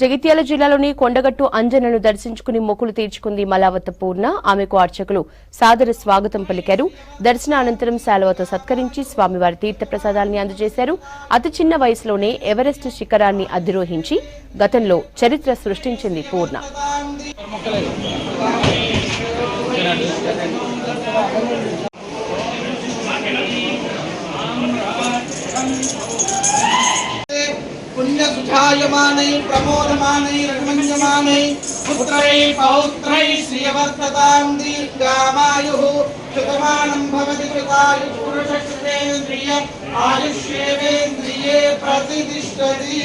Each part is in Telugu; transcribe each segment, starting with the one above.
జగిత్యాల జిల్లాలోని కొండగట్టు అంజనను దర్శించుకుని మొక్కులు తీర్చుకుంది మలావత పూర్ణ ఆమెకు అర్చకులు సాదర స్వాగతం పలికారు. దర్శన అనంతరం శాలువతో సత్కరించి స్వామివారి తీర్థప్రసాదాల్ని అందజేశారు. అతి చిన్న వయసులోనే ఎవరెస్ట్ శిఖరాన్ని అధిరోహించి గతంలో చరిత్ర సృష్టించింది పూర్ణ. जायमानै प्रमोदमानै रघुमञ्जमानै पुत्रै पौत्रै श्रियवर्ततां दीर्घामायुः कृतमानं भवति कृतायुपुरुषकृतेन्द्रिय आयुष्येवेन्द्रिये प्रतिष्ठति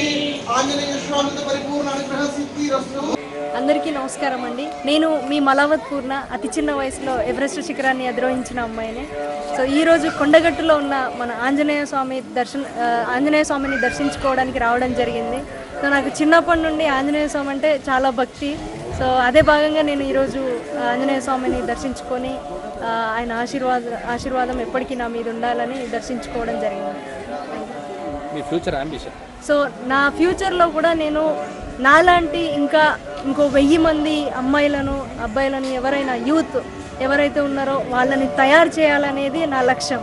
आञ्जनेयस्वामित परिपूर्ण अनुग्रह सिद्धिरस्तु అందరికీ నమస్కారం అండి. నేను మీ మలావత్ పూర్ణ అతి చిన్న వయసులో ఎవరెస్ట్ శిఖరాన్ని అధిరోహించిన అమ్మాయిని. సో ఈ రోజు కొండగట్టులో ఉన్న మన ఆంజనేయ స్వామి దర్శన ఆంజనేయ స్వామిని దర్శించుకోవడానికి రావడం జరిగింది. సో నాకు చిన్నప్పటి నుండి ఆంజనేయ స్వామి అంటే చాలా భక్తి. సో అదే భాగంగా నేను ఈరోజు ఆంజనేయ స్వామిని దర్శించుకొని ఆయన ఆశీర్వాద ఆశీర్వాదం ఎప్పటికీ నా మీద ఉండాలని దర్శించుకోవడం జరిగింది. మీ ఫ్యూచర్ అంబిషన్ సో నా ఫ్యూచర్లో కూడా నేను నాలాంటి ఇంకా ఇంకో వెయ్యి మంది అమ్మాయిలను అబ్బాయిలను ఎవరైనా యూత్ ఎవరైతే ఉన్నారో వాళ్ళని తయారు చేయాలనేది నా లక్ష్యం.